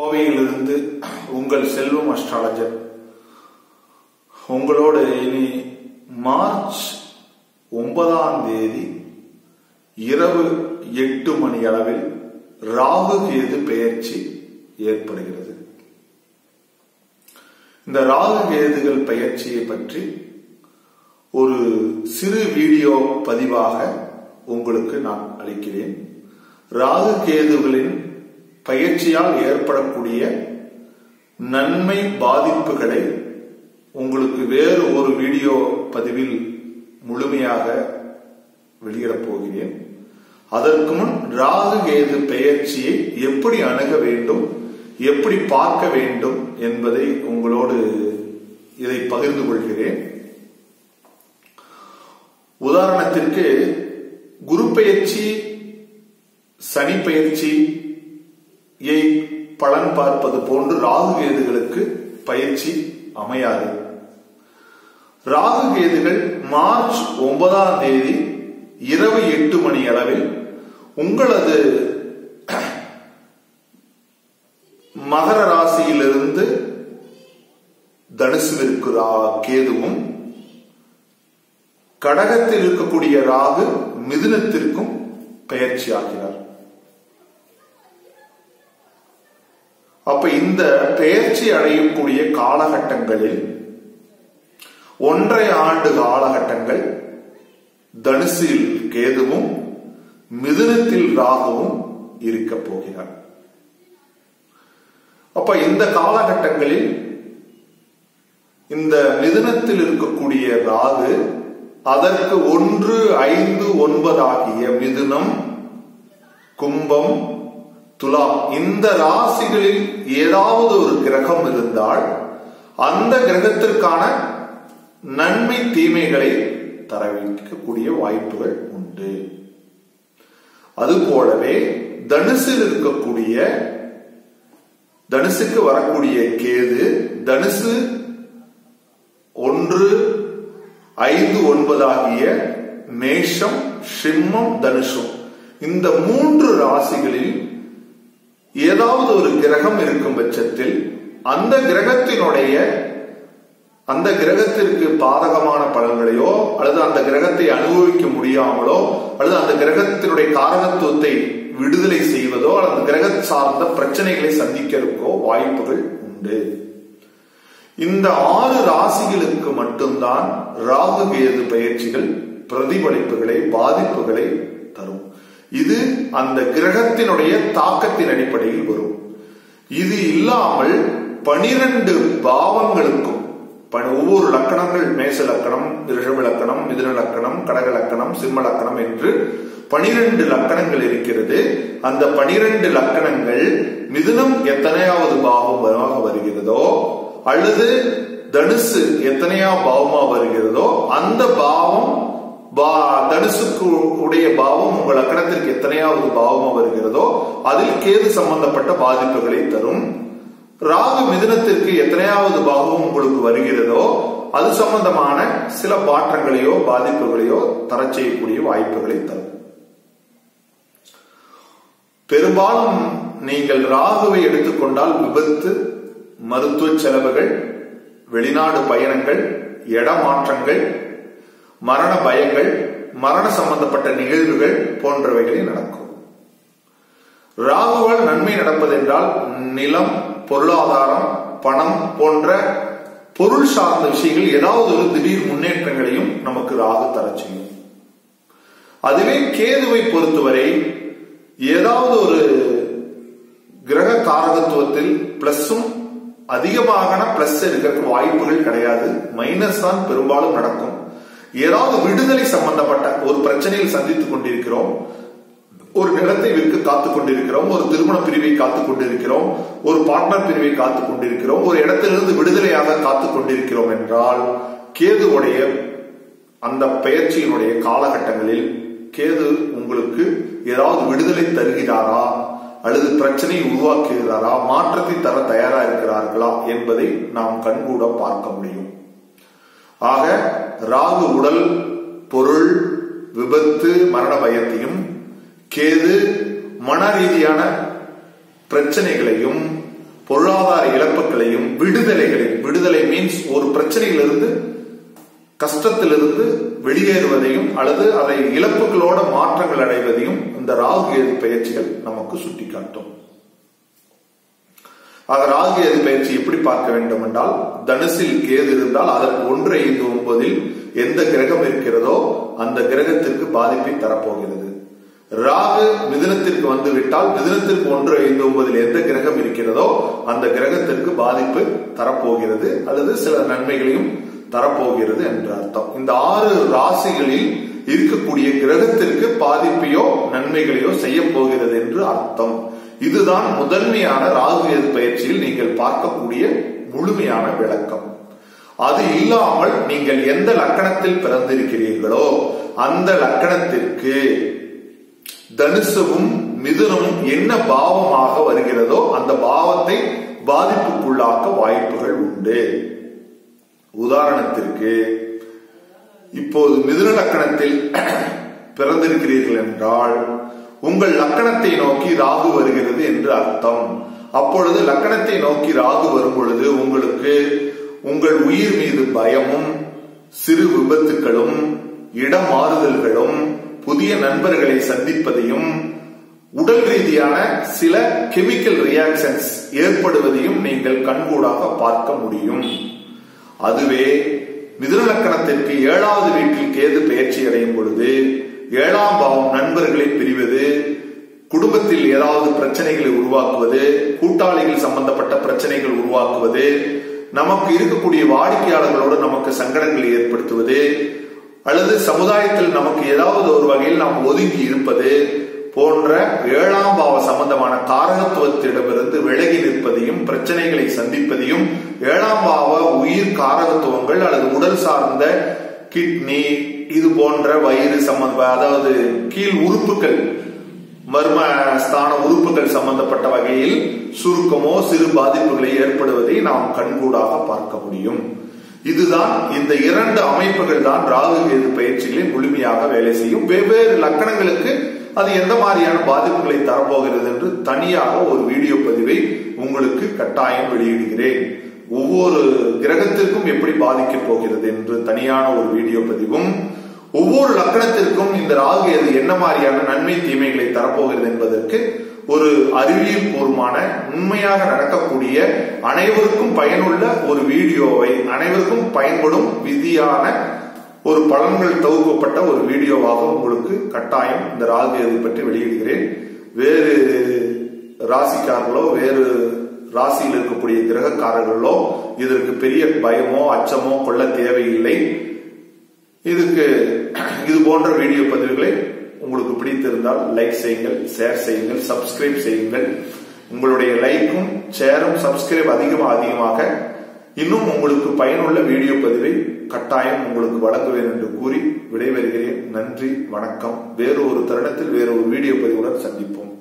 கோவையிலிருந்து உங்கள் செல்வம் அஸ்ட்ராலஜர். உங்களோடு இனி மார்ச் ஒன்பதாம் தேதி இரவு எட்டு மணி அளவில் ராகு கேது பெயர்ச்சி ஏற்படுகிறது. இந்த ராகு கேதுகள் பெயர்ச்சியை பற்றி ஒரு சிறு வீடியோ பதிவாக உங்களுக்கு நான் அளிக்கிறேன். ராகு கேதுகளின் பயிற்சியால் ஏற்படக்கூடிய நன்மை பாதிப்புகளை உங்களுக்கு வேறு ஒரு வீடியோ பதிவில் முழுமையாக வெளியிடப் போகிறேன். அதற்கு முன் ராகு கேது பெயர்ச்சியை எப்படி அணுக வேண்டும் எப்படி பார்க்க வேண்டும் என்பதை உங்களோடு இதை பகிர்ந்து கொள்கிறேன். உதாரணத்திற்கு குரு பெயர்ச்சி சனி பயிற்சி பலன் பார்ப்பது போன்று ராகு கேதுகளுக்கு பயிற்சி அமையாது. ராகு கேதுகள் மார்ச் ஒன்பதாம் தேதி இரவு எட்டு மணி அளவில் உங்களது மகர ராசியிலிருந்து தனுசுவிற்கு கேதுவும் கடகத்தில் இருக்கக்கூடிய ராகு மிதுனத்திற்கும் பயிற்சி அப்ப இந்த பெயர்ச்சி அடையக்கூடிய காலகட்டங்களில் ஒன்றை ஆண்டு காலகட்டங்கள் தனுசில் கேதுவும் மிதுனத்தில் ராகுவும் இருக்க போகிறார். அப்ப இந்த காலகட்டங்களில் இந்த மிதுனத்தில் இருக்கக்கூடிய ராகு அதற்கு ஒன்று ஐந்து ஒன்பதாகிய மிதுனம் கும்பம் துலாம். இந்த ராசிகளில் ஏதாவது ஒரு கிரகம் இருந்தால் அந்த கிரகத்திற்கான நன்மை தீமைகளை தரவிக்கக்கூடிய வாய்ப்புகள் உண்டு. அதுபோலவே தனுசில் இருக்கக்கூடிய தனுசுக்கு வரக்கூடிய கேது தனுசு ஒன்று ஐந்து ஒன்பதாகிய மேஷம் சிம்மம் தனுஷம் இந்த மூன்று ராசிகளில் ஏதாவது ஒரு கிரகம் இருக்கும் பட்சத்தில் அந்த கிரகத்தினுடைய அந்த கிரகத்திற்கு பாதகமான பலன்களையோ அல்லது அந்த கிரகத்தை அனுபவிக்க முடியாமலோ அல்லது அந்த கிரகத்தினுடைய காரகத்துவத்தை விடுதலை செய்வதோ அல்லது கிரக சார்ந்த பிரச்சனைகளை சந்திக்கிறதுக்கோ வாய்ப்புகள் உண்டு. இந்த ஆறு ராசிகளுக்கு மட்டும்தான் ராகு கேது பயிற்சிகள் பிரதிபலிப்புகளை பாதிப்புகளை தரும். இது அந்த கிரகத்தினுடைய தாக்கத்தின் அடிப்படையில் வரும். இது இல்லாமல் பனிரெண்டு பாவங்களுக்கும் ஒவ்வொரு லக்கணங்கள் மேச லக்கணம் ரிஷப லக்கணம் மிதுன லக்கணம் கடக லக்கணம் சிம்ம லக்கணம் என்று பனிரெண்டு லக்கணங்கள் இருக்கிறது. அந்த பனிரெண்டு லக்கணங்கள் மிதுனம் எத்தனையாவது பாவமாக வருகிறதோ அல்லது தனுசு எத்தனையா பாவமா வருகிறதோ அந்த பாவம் தனுசுக்கு உடைய பாவம் உங்கள் அக்கணத்திற்கு எத்தனையாவது பாவமா வருகிறதோ அதில் கேது சம்பந்தப்பட்ட பாதிப்புகளை தரும். ராகு மிதுனத்திற்கு எத்தனையாவது பாவம் உங்களுக்கு வருகிறதோ அது சம்பந்தமான சில மாற்றங்களையோ பாதிப்புகளையோ தர செய்யக்கூடிய வாய்ப்புகளை தரும். பெரும்பாலும் நீங்கள் ராகுவை எடுத்துக்கொண்டால் விபத்து மருத்துவ செலவுகள் வெளிநாடு பயணங்கள் இடமாற்றங்கள் மரண பயங்கள் மரண சம்பந்தப்பட்ட நிகழ்வுகள் போன்றவைகளில் நடக்கும். ராகுவால் நன்மை நடப்பதென்றால் நிலம் பொருளாதாரம் பணம் போன்ற பொருள் சார்ந்த விஷயங்கள் ஏதாவது ஒரு திடீர் முன்னேற்றங்களையும் நமக்கு ராகு தர செய்யும். அதுவே கேதுவை பொறுத்தவரை ஏதாவது ஒரு கிரக காரகத்துவத்தில் பிளஸும் அதிகமான பிளஸ் இருக்கிறதுக்கு வாய்ப்புகள் கிடையாது. மைனஸ் தான் பெரும்பாலும் நடக்கும். ஏதாவது விடுதலை சம்பந்தப்பட்ட ஒரு பிரச்சனையில் சந்தித்துக் கொண்டிருக்கிறோம் ஒரு நிலத்தை விற்க காத்துக் கொண்டிருக்கிறோம் ஒரு திருமண பிரிவை காத்துக் கொண்டிருக்கிறோம் ஒரு பார்ட்னர் பிரிவை காத்துக் கொண்டிருக்கிறோம் ஒரு இடத்திலிருந்து விடுதலையாக காத்துக் கொண்டிருக்கிறோம் என்றால் கேதுவுடைய அந்த பயிற்சியினுடைய காலகட்டங்களில் கேது உங்களுக்கு ஏதாவது விடுதலை தருகிறாரா? அல்லது பிரச்சனையை உருவாக்குகிறாரா? மாற்றத்தை தர தயாரா இருக்கிறார்களா? என்பதை நாம் கண்கூட பார்க்க முடியும். ஆக ராகு உடல் பொருள் விபத்து மரண பயத்தையும் கேது மன ரீதியான பிரச்சனைகளையும் விடுதலைகளையும் விடுதலை மீன்ஸ் ஒரு பிரச்சனையிலிருந்து கஷ்டத்திலிருந்து வெளியேறுவதையும் அல்லது அதை இழப்புகளோட மாற்றங்கள் அடைவதையும் இந்த ராகு கேது பயிற்சிகள் நமக்கு சுட்டிக்காட்டும். ஆக ராகு எது பயிற்சி எப்படி பார்க்க வேண்டும் என்றால் தனுசில் கேது இருந்தால் அதற்கு ஒன்று ஐந்து ஒன்பதில் எந்த கிரகம் இருக்கிறதோ அந்த கிரகத்திற்கு பாதிப்பை தரப்போகிறது. ராகு மிதுனத்திற்கு வந்து விட்டால் மிதுனத்திற்கு ஒன்று ஐந்து ஒன்பதில் எந்த கிரகம் இருக்கிறதோ அந்த கிரகத்திற்கு பாதிப்பு தரப்போகிறது. அல்லது சில நன்மைகளையும் தரப்போகிறது என்ற அர்த்தம். இந்த ஆறு ராசிகளில் இருக்கக்கூடிய கிரகத்திற்கு பாதிப்பையோ நன்மைகளையோ செய்ய போகிறது என்று அர்த்தம். இதுதான் முதன்மையான ராகு பயிற்சியில் நீங்கள் பார்க்கக்கூடிய முழுமையான விளக்கம். அது இல்லாமல் நீங்கள் எந்த லக்கணத்தில் பிறந்திருக்கிறீர்களோ அந்த லக்கணத்திற்கு தனுசுவும் மிதுனமும் என்ன பாவமாக வருகிறதோ அந்த பாவத்தை பாதிப்புக்குள்ளாக்க வாய்ப்புகள் உண்டு. உதாரணத்திற்கு இப்போது மிதுன லக்கணத்தில் பிறந்திருக்கிறீர்கள் என்றால் உங்கள் லக்கணத்தை நோக்கி ராகு வருகிறது என்று அர்த்தம். அப்பொழுது லக்கணத்தை நோக்கி ராகு வரும் பொழுது உங்களுக்கு உங்கள் உயிர் மீது பயமும் சிறு விபத்துகளும் இடமாறுதல்களும் புதிய நண்பர்களை சந்திப்பதையும் உடல் ரீதியான சில கெமிக்கல் ரியாக்ஷன்ஸ் ஏற்படுவதையும் நீங்கள் கண்கூடாக பார்க்க முடியும். அதுவே மிதுன லக்கணத்திற்கு ஏழாவது வீட்டில் கேது பயிற்சி அடையும் பொழுது ஏழாம் பாவம் நண்பர்களை பிரிவது குடும்பத்தில் ஏதாவது பிரச்சனைகளை உருவாக்குவது கூட்டாளிகள் சம்பந்தப்பட்ட பிரச்சனைகள் உருவாக்குவது நமக்கு இருக்கக்கூடிய வாடிக்கையாளர்களோடு நமக்கு சங்கடங்களை ஏற்படுத்துவது அல்லது சமுதாயத்தில் நமக்கு ஏதாவது ஒரு வகையில் நாம் ஒதுங்கி இருப்பது போன்ற ஏழாம் பாவ சம்பந்தமான காரகத்துவத்திடமிருந்து விலகி நிற்பதையும் பிரச்சனைகளை சந்திப்பதையும் ஏழாம் பாவ உயிர் காரகத்துவங்கள் அல்லது உடல் சார்ந்த கிட்னி இது போன்ற வயிறு சம்பந்த அதாவது கீழ் உறுப்புகள் மர்ம ஸ்தான உறுப்புகள் சம்பந்தப்பட்ட வகையில் சுருக்கமோ சிறு பாதிப்புகளை ஏற்படுவதை நாம் கண்கூடாக பார்க்க முடியும். இதுதான் இந்த இரண்டு அமைப்புகள் தான் ராகு கேது பயிற்சிகளில் முழுமையாக வேலை செய்யும். வெவ்வேறு லக்கணங்களுக்கு அது எந்த மாதிரியான பாதிப்புகளை தரப்போகிறது என்று தனியாக ஒரு வீடியோ பதிவை உங்களுக்கு கட்டாயம் வெளியிடுகிறேன். ஒவ்வொரு கிரகத்திற்கும் எப்படி பாதிக்கப் போகிறது என்று தனியான ஒரு வீடியோ பதிவும் ஒவ்வொரு லக்கணத்திற்கும் இந்த ராகு எது என்ன மாதிரியான நன்மை தீமைகளை தரப்போகிறது என்பதற்கு ஒரு அறிவியல் பூர்வமான உண்மையாக நடக்கக்கூடிய அனைவருக்கும் பயனுள்ள ஒரு வீடியோவை அனைவருக்கும் பயன்படும் விதியான ஒரு பலன்கள் தொகுக்கப்பட்ட ஒரு வீடியோவாக உங்களுக்கு கட்டாயம் இந்த ராகு எது பற்றி வெளியிடுகிறேன். வேறு ராசிக்காரர்களோ வேறு ராசியில் இருக்கக்கூடிய கிரகக்காரர்களோ இதற்கு பெரிய பயமோ அச்சமோ கொள்ள தேவையில்லை. இதுக்கு இது போன்ற வீடியோ பதிவுகளை உங்களுக்கு பிடித்திருந்தால் லைக் செய்யுங்கள் ஷேர் செய்யுங்கள் சப்ஸ்கிரைப் செய்யுங்கள். உங்களுடைய லைக்கும் ஷேரும் சப்ஸ்கிரைப் அதிகமாக அதிகமாக இன்னும் உங்களுக்கு பயனுள்ள வீடியோ பதிவை கட்டாயம் உங்களுக்கு வழங்குவேன் என்று கூறி விடைபெறுகிறேன். நன்றி வணக்கம். வேறு ஒரு தருணத்தில் வேறு ஒரு வீடியோ பதிவுடன் சந்திப்போம்.